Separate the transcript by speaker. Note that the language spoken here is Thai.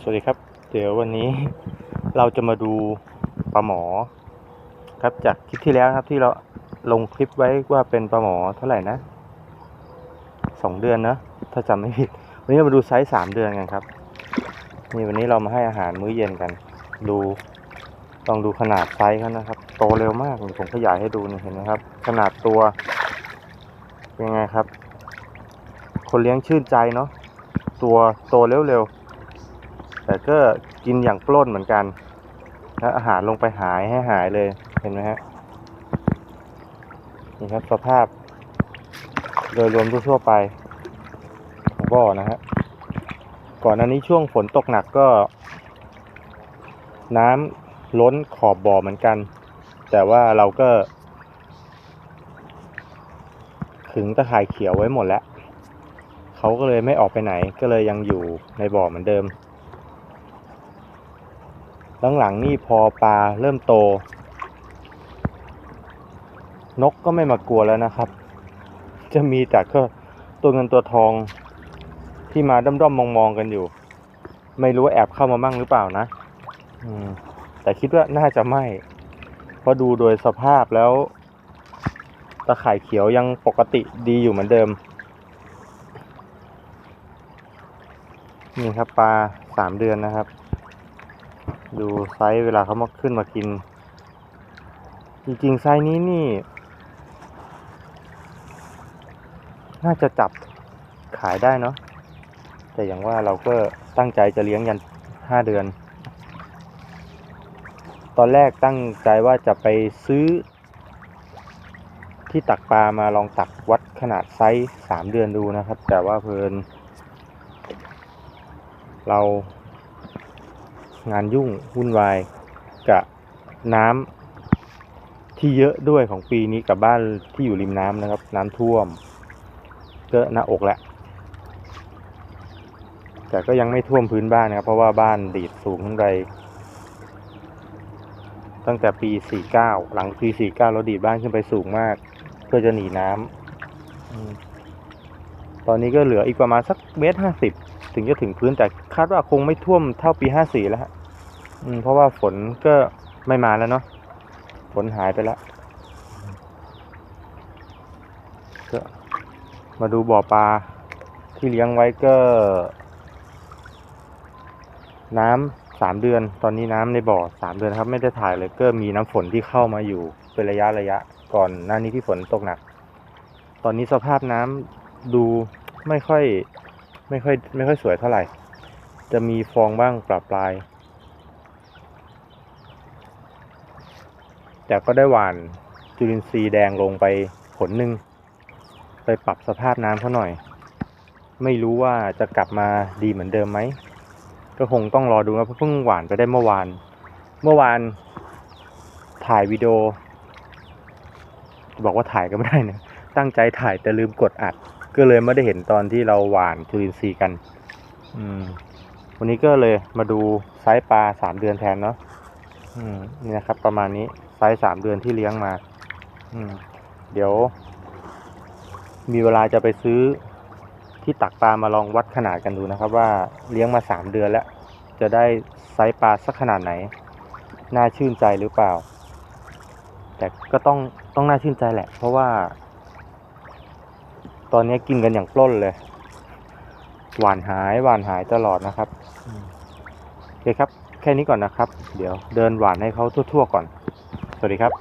Speaker 1: สวัสดีครับ เดี๋ยววันนี้เราจะมาดูปลาหมอ ครับจากคลิปที่แล้วครับที่เราลงคลิปไว้ว่าเป็นปลาหมอเท่าไหร่นะสองเดือนนะถ้าจำไม่ผิด วันนี้มาดูไซส์สามเดือนกันครับนี่วันนี้เรามาให้อาหารมื้อเย็นกัน ดูต้องดูขนาดไซส์เขานะครับ โตเร็วมากผมขยายให้ดูนี่เห็นไหมครับ ขนาดตัวเป็นไงครับ คนเลี้ยงชื่นใจเนาะตัวโตเร็วๆ แต่ก็กินอย่างปล้นเหมือนกันแล้วอาหารลงไปหายให้หายเลยเห็นไหมฮะนี่ครับสภาพ โดยรวมทั่วไปของบ่อนะฮะก่อนหน้านี้ช่วงฝนตกหนักก็ น้ำล้นขอบบ่อเหมือนกัน แต่ว่าเราก็ขึงตะข่ายเขียวไว้หมดแล้วเขาก็เลยไม่ออกไปไหนก็เลยยังอยู่ในบ่อเหมือนเดิม หลังๆนี่พอปลาเริ่มโต นกก็ไม่มากลัวแล้วนะครับ จะมีแต่ก็ตัวเงินตัวทองที่มาด้อมๆมองๆกันอยู่ ไม่รู้ว่าแอบเข้ามามั่งหรือเปล่านะแต่คิดว่าน่าจะไม่เพราะดูโดยสภาพแล้วตะข่ายเขียวยังปกติดีอยู่เหมือนเดิม นี่ครับปลาสามเดือนนะครับ ดูไซส์เวลาเขามาขึ้นมากิน จริงๆไซส์นี้นี่ น่าจะจับขายได้เนาะแต่อย่างว่าเราก็ตั้งใจจะเลี้ยงยันห้าเดือน ตอนแรกตั้งใจว่าจะไปซื้อ ที่ตักปลามาลองตักวัดขนาดไซส์สามเดือนดูนะครับ แต่ว่าเพลิน เรา งานยุ่งวุ่นวายกับน้ำที่เยอะด้วยของปีนี้กับบ้านที่อยู่ริมน้ำนะครับ น้ำท่วมก็หน้าอกแหละ แต่ก็ยังไม่ท่วมพื้นบ้านนะครับ เพราะว่าบ้านดีดสูงขึ้นไปตั้งแต่ปี 49 หลังปี 49 เราดีดบ้านขึ้นไปสูงมาก เพื่อจะหนีน้ำตอนนี้ก็เหลืออีกประมาณสักเมตรห้าสิบถึงจะถึงพื้นแต่คาดว่าคงไม่ท่วมเท่าปีห้าสี่แล้วฮะ อืมเพราะว่าฝนก็ไม่มาแล้วเนาะฝนหายไปแล้วก็มาดูบ่อปลาที่เลี้ยงไว้ก็ น้ำสามเดือน ตอนนี้น้ำในบ่อสามเดือนครับ ไม่ได้ถ่ายเลยก็มีน้ำฝนที่เข้ามาอยู่เป็นระยะระยะ ก่อนหน้านี้ที่ฝนตกหนัก ตอนนี้สภาพน้ำดูไม่ค่อย ไม่ค่อย ไม่ค่อยสวยเท่าไหร่ จะมีฟองบ้างปรับปลาย แต่ก็ได้หว่านจุลินทรีย์แดงลงไปผลหนึ่งไปปรับสภาพน้ำเขาหน่อย ไม่รู้ว่าจะกลับมาดีเหมือนเดิมไหม ก็คงต้องรอดูนะเพราะเพิ่งหวานไปได้เมื่อวาน เมื่อวานถ่ายวิดีโอ บอกว่าถ่ายก็ไม่ได้นะตั้งใจถ่ายแต่ลืมกดอัด ก็เลยไม่ได้เห็นตอนที่เราหวานจุลินทรีย์กัน อืม วันนี้ก็เลยมาดูไซส์ปลาสามเดือนแทนเนาะ อืมนี่นะครับ ประมาณนี้ไซส์สามเดือนที่เลี้ยงมา อืม เดี๋ยว มีเวลาจะไปซื้อที่ตักปลามาลองวัดขนาดกันดูนะครับ ว่าเลี้ยงมาสามเดือนแล้ว จะได้ไซส์ปลาสักขนาดไหน น่าชื่นใจหรือเปล่า แต่ก็ต้องต้องน่าชื่นใจแหละ เพราะว่า ตอนนี้กินกันอย่างปล้นเลยหวานหายหวานหายตลอดนะครับโอเคครับ แค่นี้ก่อนนะครับ เดี๋ยวเดินหวานให้เขาทั่ว ๆ ก่อน สวัสดีครับ